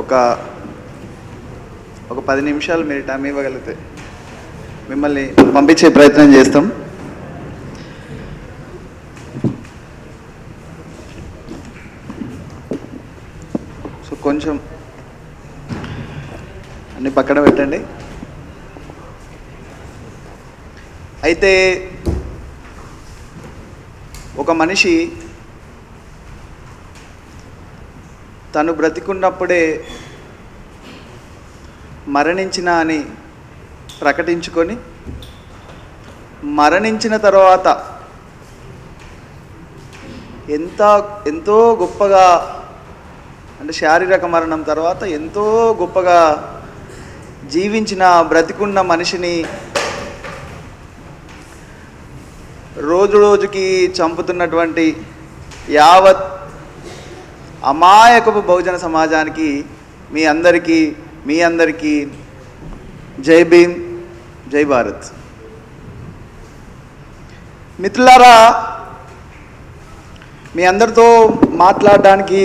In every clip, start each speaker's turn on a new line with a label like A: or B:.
A: ఒక ఒక పది నిమిషాలు మీరు టైం ఇవ్వగలిగితే మిమ్మల్ని పంపించే ప్రయత్నం చేస్తాం. సో కొంచెం అన్ని పక్కన పెట్టండి. అయితే ఒక మనిషి తను బ్రతికున్నప్పుడే మరణించిన అని ప్రకటించుకొని మరణించిన తర్వాత ఎంత ఎంతో గొప్పగా అంటే శారీరక మరణం తర్వాత ఎంతో గొప్పగా జీవించిన బ్రతికున్న మనిషిని రోజు రోజుకి చంపుతున్నటువంటి యావత్ అమాయకపు బహుజన సమాజానికి మీ అందరికీ మీ అందరికీ జై భీమ్ జై భారత్. మిత్రులారా మీ అందరితో మాట్లాడడానికి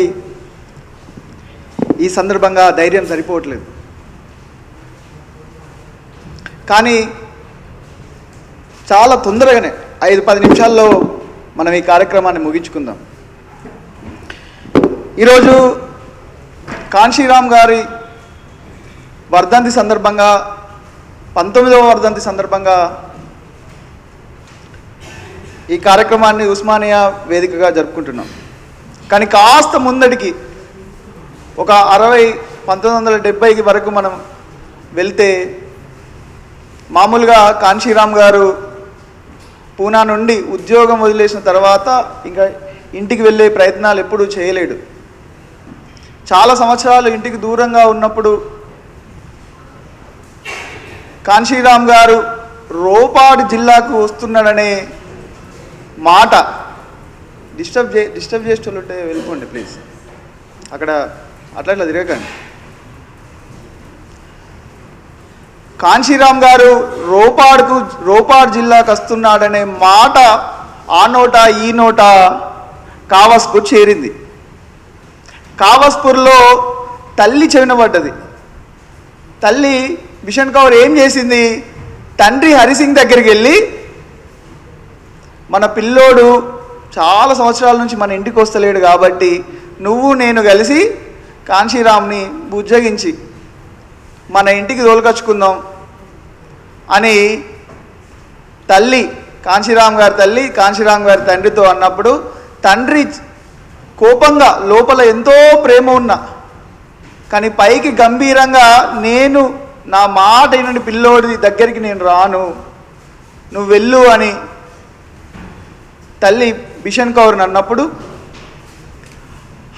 A: ఈ సందర్భంగా ధైర్యం సరిపోవట్లేదు. కానీ చాలా తొందరగానే ఐదు పది నిమిషాల్లో మనం ఈ కార్యక్రమాన్ని ముగించుకుందాం. ఈరోజు కాన్షీరామ్ గారి వర్ధంతి సందర్భంగా పంతొమ్మిదవ వర్ధంతి సందర్భంగా ఈ కార్యక్రమాన్ని ఉస్మానియా వేదికగా జరుపుకుంటున్నాం. కానీ కాస్త ముందడికి ఒక అరవై పంతొమ్మిది వందల డెబ్బైకి వరకు మనం వెళ్తే మామూలుగా కాంశీరామ్ గారు పూనా నుండి ఉద్యోగం వదిలేసిన తర్వాత ఇంకా ఇంటికి వెళ్ళే ప్రయత్నాలు ఎప్పుడూ చేయలేడు. చాలా సంవత్సరాలు ఇంటికి దూరంగా ఉన్నప్పుడు కాన్శీరామ్ గారు రోపాడు జిల్లాకు వస్తున్నాడనే మాట. డిస్టర్బ్ చే డిస్టర్బ్ చేసేటోళ్ళుంటే వెళ్ళిపోండి ప్లీజ్. అక్కడ అట్లా ఇట్లా తిరగకండి. కాంశీరామ్ గారు రోపాడుకు రోపాడు జిల్లాకు వస్తున్నాడనే మాట ఆ నోట ఈ నోట కావస్కు చేరింది. కావస్పూర్లో తల్లి చెవిన పడ్డది. తల్లి బిషన్ కౌర్ ఏం చేసింది? తండ్రి హరిసింగ్ దగ్గరికి వెళ్ళి మన పిల్లోడు చాలా సంవత్సరాల నుంచి మన ఇంటికి వస్తలేడు కాబట్టి నువ్వు నేను కలిసి కాంశీరామ్ని బుజ్జగించి మన ఇంటికి తోలుకొచ్చుకుందాం అని తల్లి కాంశీరామ్ గారి తల్లి కాంశీరామ్ గారి తండ్రితో అన్నప్పుడు తండ్రి కోపంగా లోపల ఎంతో ప్రేమ ఉన్న. కానీ పైకి గంభీరంగా నేను నా మాట అయిన పిల్లోడి దగ్గరికి నేను రాను. నువ్వు వెళ్ళు అని తల్లి బిషన్ కౌర్ని అన్నప్పుడు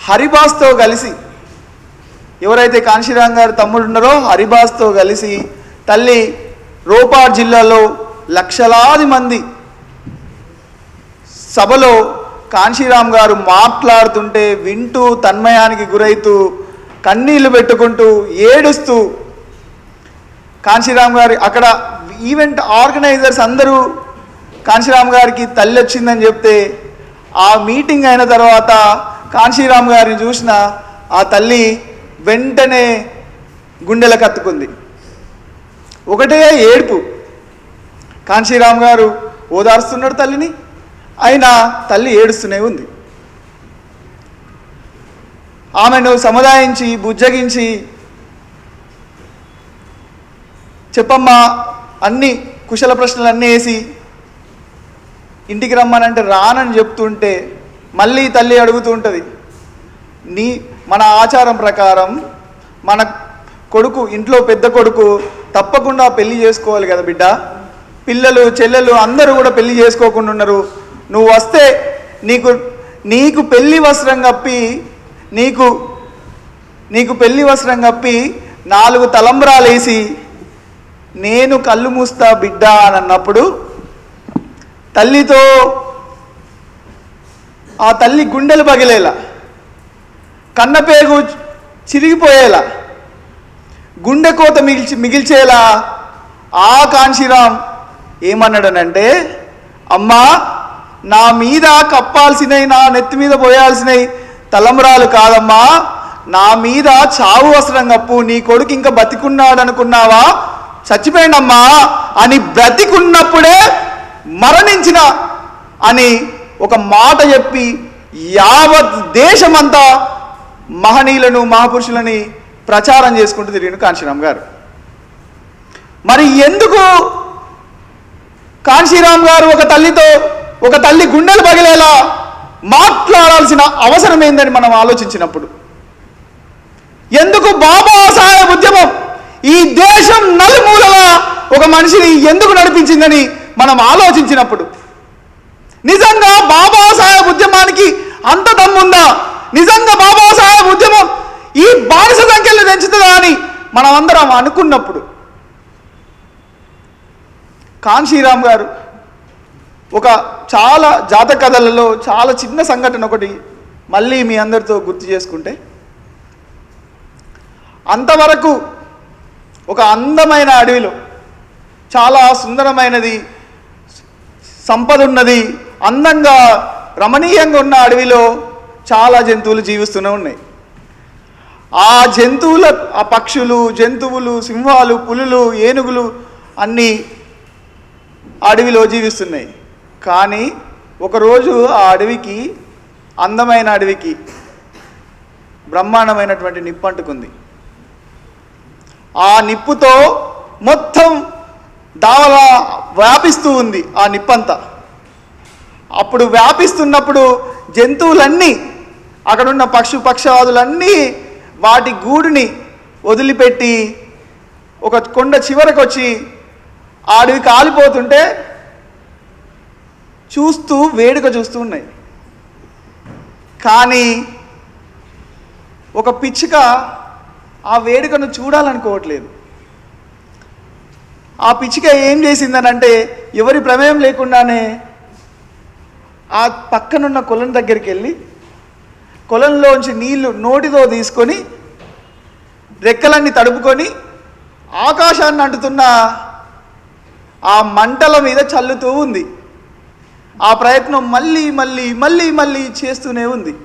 A: హరిబాస్తో కలిసి ఎవరైతే కాంశీరామ్ గారి తమ్ముడు ఉన్నారో హరిబాస్తో కలిసి తల్లి రోపాడ్ జిల్లాలో లక్షలాది మంది సభలో కాంశీరామ్ గారు మాట్లాడుతుంటే వింటూ తన్మయానికి గురైతూ కన్నీళ్ళు పెట్టుకుంటూ ఏడుస్తూ కాంశీరామ్ గారి అక్కడ ఈవెంట్ ఆర్గనైజర్స్ అందరూ కాంశీరామ్ గారికి తల్లి వచ్చిందని చెప్తే ఆ మీటింగ్ అయిన తర్వాత కాంశీరామ్ గారిని చూసిన ఆ తల్లి వెంటనే గుండెల కత్తుకుంది. ఒకటే ఏడుపు. కాంశీరామ్ గారు ఓదార్స్తున్నాడు తల్లిని. అయినా తల్లి ఏడుస్తూనే ఉంది. ఆమెను సముదాయించి బుజ్జగించి చెప్పమ్మా అన్ని కుశల ప్రశ్నలు అన్నీ వేసి ఇంటికి రమ్మనంటే రానని చెప్తుంటే మళ్ళీ తల్లి అడుగుతూ ఉంటుంది నీ మన ఆచారం ప్రకారం మన కొడుకు ఇంట్లో పెద్ద కొడుకు తప్పకుండా పెళ్ళి చేసుకోవాలి కదా బిడ్డ. పిల్లలు చెల్లెలు అందరూ కూడా పెళ్ళి చేసుకోకుండా ఉన్నారు. నువ్వు వస్తే నీకు నీకు పెళ్ళి వస్త్రం కప్పి నీకు నీకు పెళ్ళి వస్త్రం కప్పి నాలుగు తలంబ్రాలు వేసి నేను కళ్ళు మూస్తా బిడ్డ అని అన్నప్పుడు తల్లితో ఆ తల్లి గుండెలు పగిలేలా కన్నపేగు చిరిగిపోయేలా గుండె కోత మిగిల్చి మిగిల్చేలా ఆ కాంశీరామ్ ఏమన్నాడనంటే అమ్మా నా మీద కప్పాల్సినవి నా నెత్తి మీద పోయాల్సినవి తలంబరాలు కాదమ్మా. నా మీద చావు అవసరం కప్పు. నీ కొడుకు ఇంకా బతికున్నాడు అనుకున్నావా చచ్చిపోయిండమ్మా. అని బ్రతికున్నప్పుడే మరణించిన అని ఒక మాట చెప్పి యావత్ దేశమంతా మహనీయులను మహాపురుషులని ప్రచారం చేసుకుంటూ తిరిగిన కాంశీరామ్ గారు. మరి ఎందుకు కాంశీరామ్ గారు ఒక తల్లితో ఒక తల్లి గుండెలు పగిలేలా మాట్లాడాల్సిన అవసరం ఏందని మనం ఆలోచించినప్పుడు? ఎందుకు బాబా సాహెబ్ ఉద్యమం? ఈ దేశం నలుమూలలా ఒక మనిషిని ఎందుకు నడిపించిందని మనం ఆలోచించినప్పుడు? నిజంగా బాబా సాహెబ్ ఉద్యమానికి అంత దమ్ముందా? నిజంగా బాబా సాహెబ్ ఉద్యమం ఈ బానిస సంఖ్యలు పెంచుతుందా అని మనం అందరం అనుకున్నప్పుడు. కాన్షీరామ్ గారు ఒక చాలా జాతక కథలలో చాలా చిన్న సంఘటన ఒకటి మళ్ళీ మీ అందరితో గుర్తు చేసుకుంటే అంతవరకు ఒక అందమైన అడవిలో చాలా సుందరమైనది సంపద ఉన్నది అందంగా రమణీయంగా ఉన్న అడవిలో చాలా జంతువులు జీవిస్తూనే ఉన్నాయి. ఆ జంతువుల ఆ పక్షులు జంతువులు సింహాలు పులులు ఏనుగులు అన్నీ అడవిలో జీవిస్తున్నాయి. కానీ ఒకరోజు ఆ అడవికి అందమైన అడవికి బ్రహ్మాండమైనటువంటి నిప్పు అంటుకుంది ఆ నిప్పుతో మొత్తం దావలా వ్యాపిస్తూ ఉంది ఆ నిప్పంతా. అప్పుడు వ్యాపిస్తున్నప్పుడు జంతువులన్నీ అక్కడున్న పక్షు పక్షవాదులన్నీ వాటి గూడుని వదిలిపెట్టి ఒక కొండ చివరకు వచ్చి ఆ అడవి కాలిపోతుంటే చూస్తూ వేడుక చూస్తూ ఉన్నాయి. కానీ ఒక పిచ్చుక ఆ వేడుకను చూడాలనుకోవట్లేదు. ఆ పిచ్చుక ఏం చేసిందనంటే ఎవరి ప్రమేయం లేకుండానే ఆ పక్కనున్న కొలను దగ్గరికి వెళ్ళి కొలంలోంచి నీళ్ళు నోటితో తీసుకొని రెక్కలన్నీ తడుపుకొని ఆకాశాన్ని అంటుతున్న ఆ మంటల మీద చల్లుతూ ఉంది. ఆ ప్రయత్నం మళ్ళీ మళ్ళీ మళ్ళీ మళ్ళీ చేస్తూనే ఉంది.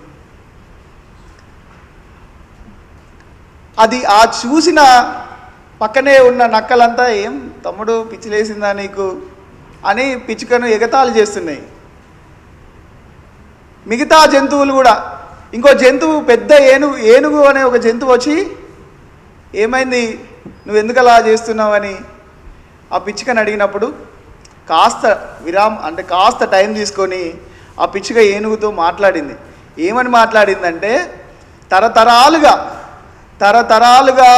A: అది ఆ చూసిన పక్కనే ఉన్న నక్కలంతా ఏం తమ్ముడు పిచ్చిలేసిందా నీకు? అని పిచ్చుకను ఎగతాళి చేస్తున్నాయి. మిగతా జంతువులు కూడా ఇంకో జంతువు పెద్ద ఏనుగు ఏనుగు అనే ఒక జంతువు వచ్చి ఏమైంది? నువ్వు ఎందుకు అలా చేస్తున్నావని? ఆ పిచ్చుకని అడిగినప్పుడు కాస్త విరామ్ అంటే కాస్త టైం తీసుకొని ఆ పిచ్చుక ఏనుగుతో మాట్లాడింది. ఏమని మాట్లాడిందంటే తరతరాలుగా తరతరాలుగా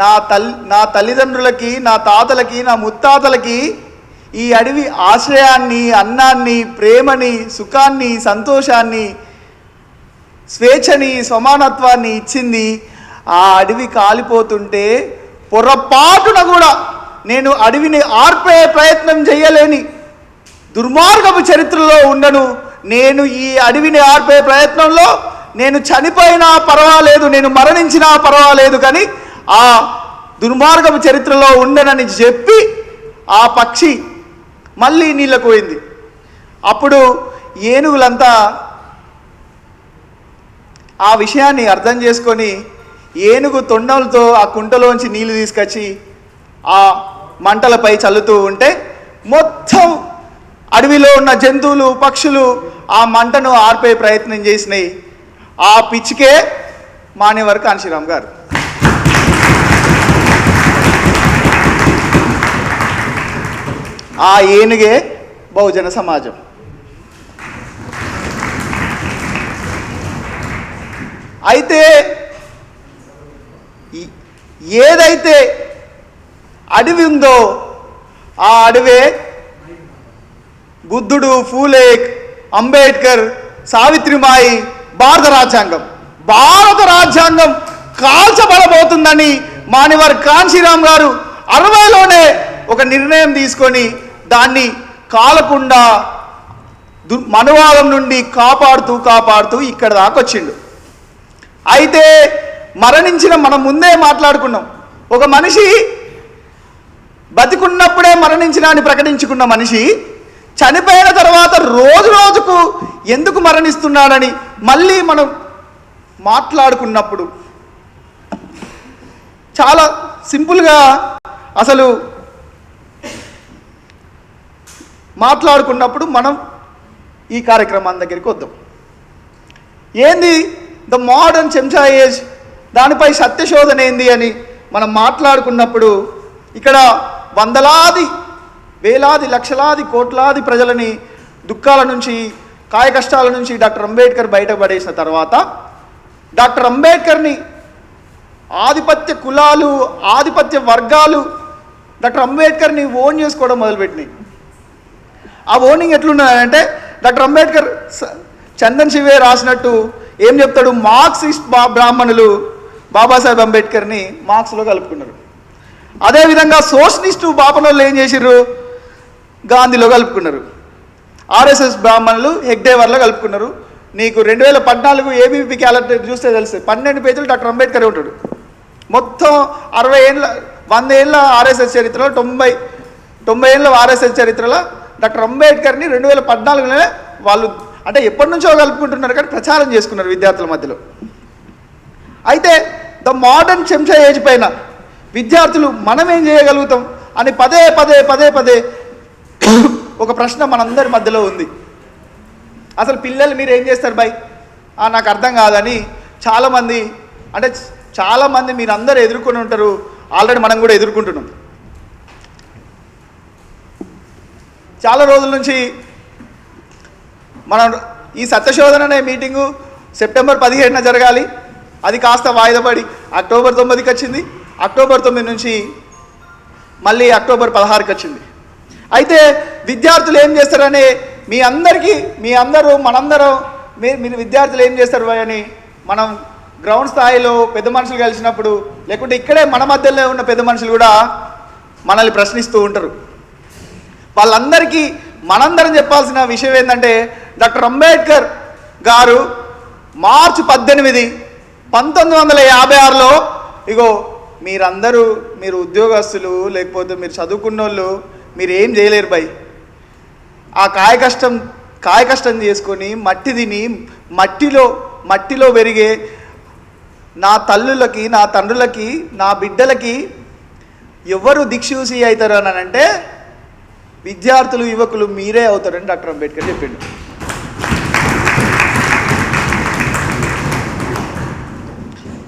A: నా తల్లి నా తల్లిదండ్రులకి నా తాతలకి నా ముత్తాతలకి ఈ అడవి ఆశ్రయాన్ని అన్నాన్ని ప్రేమని సుఖాన్ని సంతోషాన్ని స్వేచ్ఛని సమానత్వాన్ని ఇచ్చింది. ఆ అడవి కాలిపోతుంటే పొరపాటున కూడా నేను అడవిని ఆర్పే ప్రయత్నం చేయలేని దుర్మార్గపు చరిత్రలో ఉండను. నేను ఈ అడవిని ఆర్పే ప్రయత్నంలో నేను చనిపోయినా పర్వాలేదు నేను మరణించినా పర్వాలేదు కానీ ఆ దుర్మార్గపు చరిత్రలో ఉండనని చెప్పి ఆ పక్షి మళ్ళీ నీళ్ళకు పోయింది. అప్పుడు ఏనుగులంతా ఆ విషయాన్ని అర్థం చేసుకొని ఏనుగు తొండలతో ఆ కుంటలోంచి నీళ్ళు తీసుకొచ్చి ఆ మంటలపై చల్లుతూ ఉంటే మొత్తం అడవిలో ఉన్న జంతువులు పక్షులు ఆ మంటను ఆర్పే ప్రయత్నం చేసినాయి. ఆ పిచ్చికే మానేవారు కాంశీరామ్ గారు. ఆ ఏనుగే బహుజన సమాజం. అయితే ఏదైతే అడవి ఉందో ఆ అడవే బుద్ధుడు ఫూలేక్ అంబేద్కర్ సావిత్రిమాయి భారత రాజ్యాంగం. భారత రాజ్యాంగం కాల్చబడబోతుందని మానివారి కాంశీరామ్ గారు అరవైలోనే ఒక నిర్ణయం తీసుకొని దాన్ని కాలకుండా దు మనువాదం నుండి కాపాడుతూ కాపాడుతూ ఇక్కడ దాకా వచ్చిండు. అయితే మరణించిన మనం ముందే మాట్లాడుకున్నాం. ఒక మనిషి బతికున్నప్పుడే మరణించిన అని ప్రకటించుకున్న మనిషి చనిపోయిన తర్వాత రోజు రోజుకు ఎందుకు మరణిస్తున్నాడని మళ్ళీ మనం మాట్లాడుకున్నప్పుడు చాలా సింపుల్గా అసలు మాట్లాడుకున్నప్పుడు మనం ఈ కార్యక్రమం దగ్గరికి వద్దాం. ఏంది? ద మోడర్న్ చెంచా ఏజ్ దానిపై సత్యశోధన ఏంది అని మనం మాట్లాడుకున్నప్పుడు ఇక్కడ వందలాది వేలాది లక్షలాది కోట్లాది ప్రజలని దుఃఖాల నుంచి కాయ కష్టాల నుంచి డాక్టర్ అంబేద్కర్ బయటపడేసిన తర్వాత డాక్టర్ అంబేద్కర్ని ఆధిపత్య కులాలు ఆధిపత్య వర్గాలు డాక్టర్ అంబేద్కర్ని ఓన్ చేసుకోవడం మొదలుపెట్టినాయి. ఆ ఓనింగ్ ఎట్లున్నదంటే డాక్టర్ అంబేద్కర్ చందన్ శివే రాసినట్టు ఏం చెప్తాడు? మార్క్సిస్ట్ బా బ్రాహ్మణులు బాబాసాహెబ్ అంబేద్కర్ని మార్క్స్లో కలుపుకున్నారు. అదేవిధంగా సోషలిస్టు బాపనోళ్ళు ఏం చేసిర్రు? గాంధీలో కలుపుకున్నారు. ఆర్ఎస్ఎస్ బ్రాహ్మణులు హెగ్డేవర్లో కలుపుకున్నారు. నీకు రెండు వేల పద్నాలుగు ఏబీపీ క్యాలెండర్ చూస్తే తెలుస్తుంది పన్నెండు పేజీలు డాక్టర్ అంబేద్కర్ ఉంటాడు. మొత్తం అరవై ఏళ్ళ వంద ఏళ్ళ ఆర్ఎస్ఎస్ చరిత్రలో తొంభై తొంభై ఏళ్ళ ఆర్ఎస్ఎస్ చరిత్రలో డాక్టర్ అంబేద్కర్ని రెండు వేల పద్నాలుగులోనే వాళ్ళు అంటే ఎప్పటి నుంచో కలుపుకుంటున్నారు కానీ ప్రచారం చేసుకున్నారు విద్యార్థుల మధ్యలో. అయితే ద మోడర్న్ చెంచా ఏజ్ పైన విద్యార్థులు మనం ఏం చేయగలుగుతాం అని పదే పదే పదే పదే ఒక ప్రశ్న మనందరి మధ్యలో ఉంది. అసలు పిల్లలు మీరు ఏం చేస్తారు బై నాకు అర్థం కాదని చాలామంది అంటే చాలామంది మీరు అందరూ ఎదుర్కొని ఉంటారు. ఆల్రెడీ మనం కూడా ఎదుర్కొంటున్నాం. చాలా రోజుల నుంచి మనం ఈ సత్యశోధన అనే మీటింగు సెప్టెంబర్ పదిహేడున జరగాలి. అది కాస్త వాయిదా పడి అక్టోబర్ తొమ్మిదికి వచ్చింది. అక్టోబర్ తొమ్మిది నుంచి మళ్ళీ అక్టోబర్ పదహారుకి వచ్చింది. అయితే విద్యార్థులు ఏం చేస్తారని మీ అందరికీ మీ అందరూ మనందరం మీరు మీరు విద్యార్థులు ఏం చేస్తారు అని మనం గ్రౌండ్ స్థాయిలో పెద్ద మనుషులు కలిసినప్పుడు లేకుంటే ఇక్కడే మన మధ్యలో ఉన్న పెద్ద మనుషులు కూడా మనల్ని ప్రశ్నిస్తూ ఉంటారు. వాళ్ళందరికీ మనందరం చెప్పాల్సిన విషయం ఏంటంటే డాక్టర్ అంబేద్కర్ గారు మార్చి పద్దెనిమిది పంతొమ్మిది వందల యాభై ఆరులో ఇగో మీరందరూ మీరు ఉద్యోగస్తులు లేకపోతే మీరు చదువుకున్న వాళ్ళు మీరు ఏం చేయలేరు బై ఆ కాయ కష్టం కాయ కష్టం చేసుకొని మట్టి తిని మట్టిలో మట్టిలో పెరిగే నా తల్లులకి నా తండ్రులకి నా బిడ్డలకి ఎవరు దిక్సూసి అవుతారు అని అంటే విద్యార్థులు యువకులు మీరే అవుతారని డాక్టర్ అంబేద్కర్ చెప్పిండు.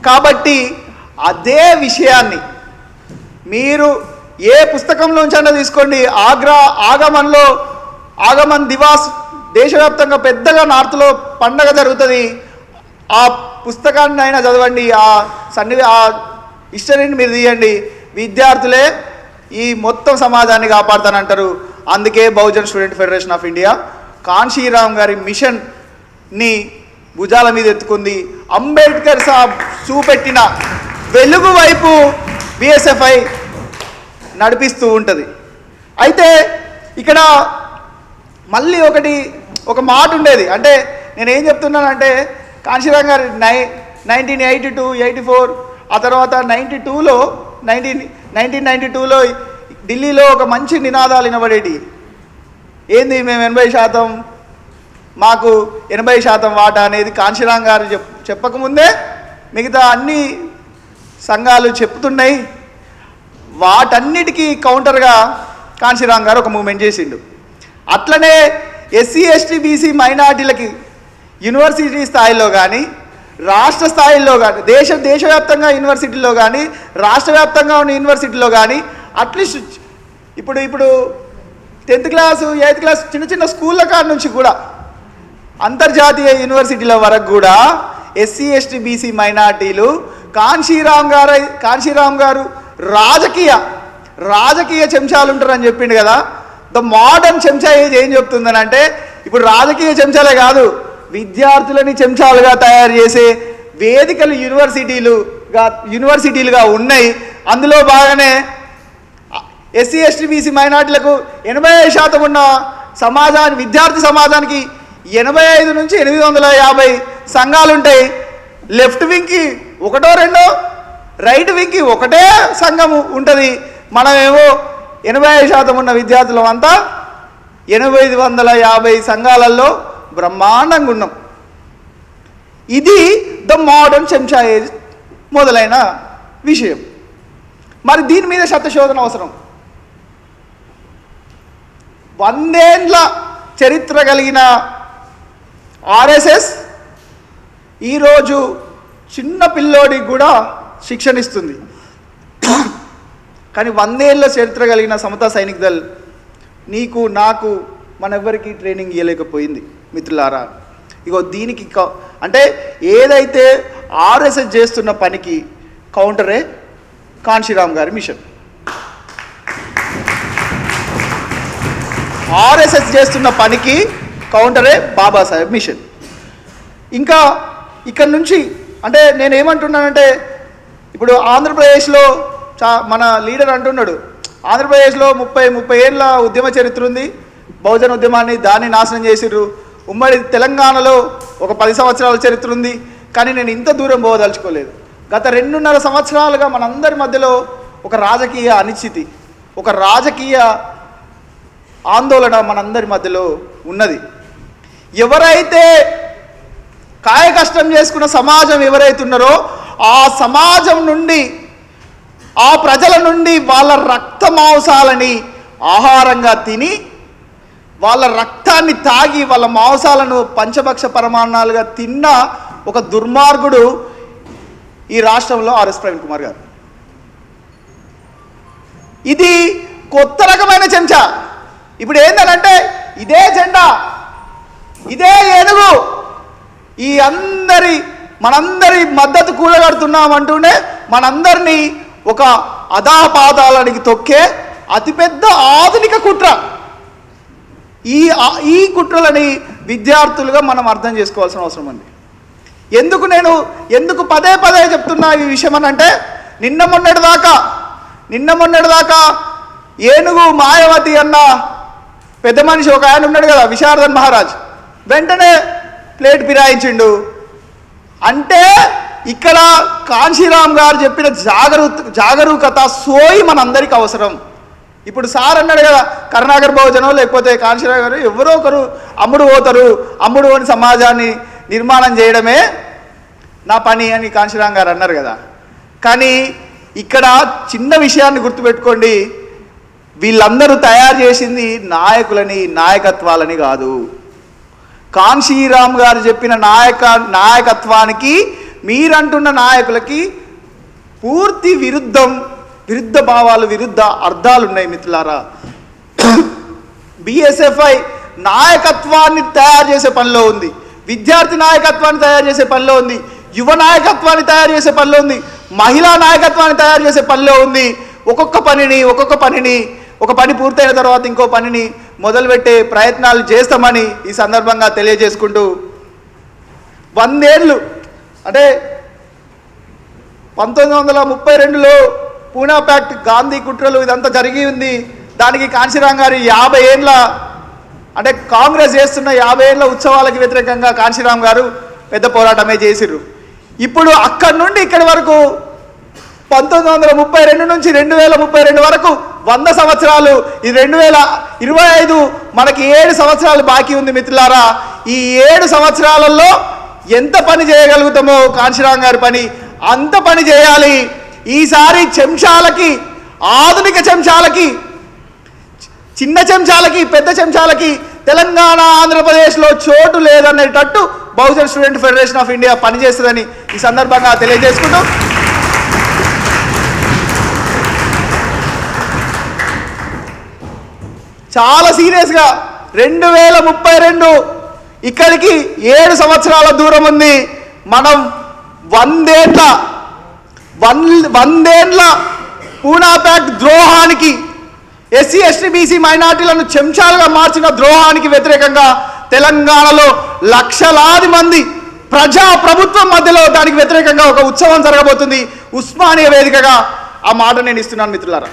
A: కాబట్టి అదే విషయాన్ని మీరు ఏ పుస్తకంలోంచైనా తీసుకోండి. ఆగ్రా ఆగమన్లో ఆగమన్ దివాస్ దేశవ్యాప్తంగా పెద్దగా నార్త్లో పండగ జరుగుతుంది. ఆ పుస్తకాన్ని అయినా చదవండి. ఆ సన్ని ఆ హిస్టరీని మీరు తీయండి. విద్యార్థులే ఈ మొత్తం సమాజాన్ని కాపాడుతానంటారు. అందుకే Bahujan student federation of India Kanshiram గారి మిషన్ని భుజాల మీద ఎత్తుకుంది. అంబేద్కర్ సాబ్ చూపెట్టిన వెలుగు వైపు బిఎస్ఎఫ్ఐ నడిపిస్తూ ఉంటుంది. అయితే ఇక్కడ మళ్ళీ ఒకటి ఒక మాట ఉండేది. అంటే నేను ఏం చెప్తున్నానంటే కాంశీరామ్ గారు నై nineteen eighty two eighty four ఆ తర్వాత నైంటీ టూలో నైన్టీన్ నైన్టీన్ నైంటీ టూలో ఢిల్లీలో ఒక మంచి నినాదాలు వినబడేటి. ఏంది మేము ఎనభై శాతం మాకు ఎనభై శాతం వాటా అనేది కాంశీరామ్ గారు చెప్ చెప్పకముందే మిగతా అన్ని సంఘాలు చెప్తున్నాయి. వాటన్నిటికీ కౌంటర్గా కాంశీరామ్ గారు ఒక మూమెంట్ చేసిండు. అట్లనే ఎస్సీ ఎస్టీ బీసీ మైనార్టీలకి యూనివర్సిటీ స్థాయిలో కానీ రాష్ట్ర స్థాయిలో కానీ దేశ దేశవ్యాప్తంగా యూనివర్సిటీలో కానీ రాష్ట్ర వ్యాప్తంగా ఉన్న యూనివర్సిటీలో కానీ అట్లీస్ట్ ఇప్పుడు ఇప్పుడు టెన్త్ క్లాసు ఎయిత్ క్లాస్ చిన్న చిన్న స్కూళ్ళ కాడ నుంచి కూడా అంతర్జాతీయ యూనివర్సిటీల వరకు కూడా ఎస్సీ ఎస్టీ బీసీ మైనార్టీలు కాన్షీరామ్ గారు కాన్షీరామ్ గారు రాజకీయ రాజకీయ చెంచాలు ఉంటారని చెప్పిండు కదా. ద మోడర్న్ చెంచా ఏజ్ ఏం చెప్తుందని అంటే ఇప్పుడు రాజకీయ చెంచాలే కాదు విద్యార్థులని చెంచాలుగా తయారు చేసే వేదికలు యూనివర్సిటీలుగా యూనివర్సిటీలుగా ఉన్నాయి. అందులో బాగానే ఎస్సీ ఎస్టీ బీసీ మైనార్టీలకు ఎనభై ఐదు శాతం ఉన్న సమాజానికి విద్యార్థి సమాజానికి ఎనభై ఐదు నుంచి ఎనిమిది వందల యాభై సంఘాలు ఉంటాయి లెఫ్ట్ వింగ్కి ఒకటో రెండో? రైట్ వింగ్కి ఒకటే సంఘము ఉంటుంది. మనమేమో ఎనభై ఐదు శాతం ఉన్న విద్యార్థులం అంతా ఎనభై ఐదు వందల యాభై సంఘాలలో బ్రహ్మాండంగా ఉన్నాం. ఇది ద మోడర్న్ చెంచాయే మొదలైన విషయం. మరి దీని మీద శతశోధన అవసరం. వందేండ్ల చరిత్ర కలిగిన ఆర్ఎస్ఎస్ ఈరోజు చిన్న పిల్లోడికి కూడా శిక్షణ ఇస్తుంది కానీ వందేళ్ళ చరిత్ర కలిగిన సమతా సైనిక దళ్ నీకు నాకు మనెవ్వరికి ట్రైనింగ్ ఇవ్వలేకపోయింది మిత్రులారా. ఇగో దీనికి క- అంటే ఏదైతే ఆర్ఎస్ఎస్ చేస్తున్న పనికి కౌంటరే కాన్షీరామ్ గారి మిషన్. ఆర్ఎస్ఎస్ చేస్తున్న పనికి కౌంటరే బాబాసాహెబ్ మిషన్. ఇంకా ఇక్కడ నుంచి అంటే నేను ఏమంటున్నానంటే ఇప్పుడు ఆంధ్రప్రదేశ్లో చా మన లీడర్ అంటున్నాడు ఆంధ్రప్రదేశ్లో ముప్పై ముప్పై ఏళ్ళ ఉద్యమ చరిత్ర ఉంది బహుజన ఉద్యమాన్ని దాన్ని నాశనం చేసిర్రు. ఉమ్మడి తెలంగాణలో ఒక పది సంవత్సరాల చరిత్ర ఉంది కానీ నేను ఇంత దూరం పోదలుచుకోలేదు. గత రెండున్నర సంవత్సరాలుగా మనందరి మధ్యలో ఒక రాజకీయ అనిశ్చితి ఒక రాజకీయ ఆందోళన మనందరి మధ్యలో ఉన్నది. ఎవరైతే కాయకష్టం చేసుకున్న సమాజం ఎవరైతున్నారో ఆ సమాజం నుండి ఆ ప్రజల నుండి వాళ్ళ రక్త మాంసాలని ఆహారంగా తిని వాళ్ళ రక్తాన్ని తాగి వాళ్ళ మాంసాలను పంచభక్ష పరమాణాలుగా తిన్న ఒక దుర్మార్గుడు ఈ రాష్ట్రంలో ఆర్ఎస్ ప్రవీణ్ కుమార్ గారు. ఇది కొత్త రకమైన చెంచా. ఇప్పుడు ఏంటంటే ఇదే జెండా ఇదే ఏనుగు. ఈ అందరి మనందరి మద్దతు కూడగడుతున్నామంటూనే మనందరినీ ఒక అధాపాదాలనికి తొక్కే అతిపెద్ద ఆధునిక కుట్ర. ఈ ఈ కుట్రలని విద్యార్థులుగా మనం అర్థం చేసుకోవాల్సిన అవసరం ఉంది. ఎందుకు నేను ఎందుకు పదే పదే చెప్తున్నా ఈ విషయం అని అంటే నిన్న మొన్నటి దాకా నిన్న మొన్నటి దాకా ఏనుగు మాయావతి అన్న పెద్ద మనిషి ఒక ఆయన ఉన్నాడు కదా విశారదన్ మహారాజ్. వెంటనే ప్లేట్ ఫిరాయించిండు అంటే ఇక్కడ కాంశీరామ్ గారు చెప్పిన జాగరూ జాగరూకత సోయి మనందరికి అవసరం. ఇప్పుడు సార్ అన్నాడు కదా కరుణాకర్ భోజనం లేకపోతే కాంశీరామ్ గారు ఎవరో ఒకరు అమ్ముడు పోతారు అమ్ముడు అని సమాజాన్ని నిర్మాణం చేయడమే నా పని అని కాంశీరామ్ గారు అన్నారు కదా. కానీ ఇక్కడ చిన్న విషయాన్ని గుర్తుపెట్టుకోండి. వీళ్ళందరూ తయారు చేసింది నాయకులని నాయకత్వాలని కాదు. కాన్షీరామ్ గారు చెప్పిన నాయక నాయకత్వానికి మీరంటున్న నాయకులకి పూర్తి విరుద్ధం విరుద్ధ భావాలు విరుద్ధ అర్థాలు ఉన్నాయి మిత్రులారా బిఎస్ఎఫ్ఐ నాయకత్వాన్ని తయారు చేసే పనిలో ఉంది. విద్యార్థి నాయకత్వాన్ని తయారు చేసే పనిలో ఉంది. యువ నాయకత్వాన్ని తయారు చేసే పనిలో ఉంది. మహిళా నాయకత్వాన్ని తయారు చేసే పనిలో ఉంది. ఒక్కొక్క పనిని ఒక్కొక్క పనిని ఒక పని పూర్తయిన తర్వాత ఇంకో పనిని మొదలుపెట్టే ప్రయత్నాలు చేస్తామని ఈ సందర్భంగా తెలియజేసుకుంటూ వందేళ్ళు అంటే పంతొమ్మిది వందల ముప్పై రెండులో పూనా ప్యాక్ట్ గాంధీ కుట్రలు ఇదంతా జరిగి ఉంది. దానికి కాంశీరామ్ గారి యాభై ఏండ్ల అంటే కాంగ్రెస్ చేస్తున్న యాభై ఏళ్ళ ఉత్సవాలకు వ్యతిరేకంగా కాంశీరామ్ గారు పెద్ద పోరాటమే చేసిర్రు. ఇప్పుడు అక్కడి నుండి ఇక్కడి వరకు పంతొమ్మిది వందల ముప్పై రెండు నుంచి రెండు వేల ముప్పై రెండు వరకు వంద సంవత్సరాలు. ఈ రెండు వేల ఇరవై ఐదు మనకి ఏడు సంవత్సరాలు బాకీ ఉంది మిత్రులారా. ఈ ఏడు సంవత్సరాలలో ఎంత పని చేయగలుగుతామో కాంశీరామ్ గారి పని. అంత పని చేయాలి. ఈసారి చెంచాలకి ఆధునిక చెంచాలకి చిన్న చెంచాలకి పెద్ద చెంచాలకి తెలంగాణ ఆంధ్రప్రదేశ్లో చోటు లేదనేటట్టు Bahujan student federation of India పనిచేస్తుందని ఈ సందర్భంగా తెలియజేసుకుంటూ చాలా సీరియస్గా రెండు వేల ముప్పై రెండు ఇక్కడికి ఏడు సంవత్సరాల దూరం ఉంది. మనం వందేండ్ల వన్ వందేండ్ల పూనా ప్యాక్ట్ ద్రోహానికి ఎస్సీ ఎస్టీ బీసీ మైనార్టీలను చెంచాలుగా మార్చిన ద్రోహానికి వ్యతిరేకంగా తెలంగాణలో లక్షలాది మంది ప్రజా ప్రభుత్వం మధ్యలో దానికి వ్యతిరేకంగా ఒక ఉత్సవం జరగబోతుంది. ఉస్మానియా వేదికగా ఆ మాట నేను ఇస్తున్నాను మిత్రులారా.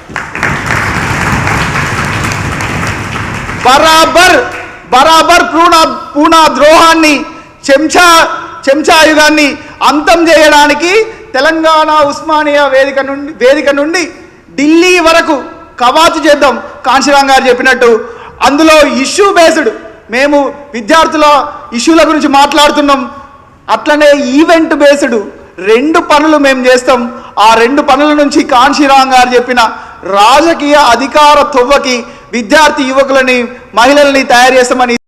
A: బరాబర్ బరాబర్ పూనా పూనా ద్రోహాన్ని చెంచా చెంచాయుగాన్ని అంతం చేయడానికి తెలంగాణ ఉస్మానియా వేదిక నుండి వేదిక నుండి ఢిల్లీ వరకు కవాతు చేద్దాం కాంశీరామ్ గారు చెప్పినట్టు. అందులో ఇష్యూ బేస్డ్ మేము విద్యార్థుల ఇష్యూల గురించి మాట్లాడుతున్నాం. అట్లనే ఈవెంట్ బేస్డ్ రెండు పనులు మేము చేస్తాం. ఆ రెండు పనుల నుంచి కాంశీరామ్ గారు చెప్పిన రాజకీయ అధికార తొవ్వకి విద్యార్థి యువకులని మహిళల్ని తయారు చేస్తామని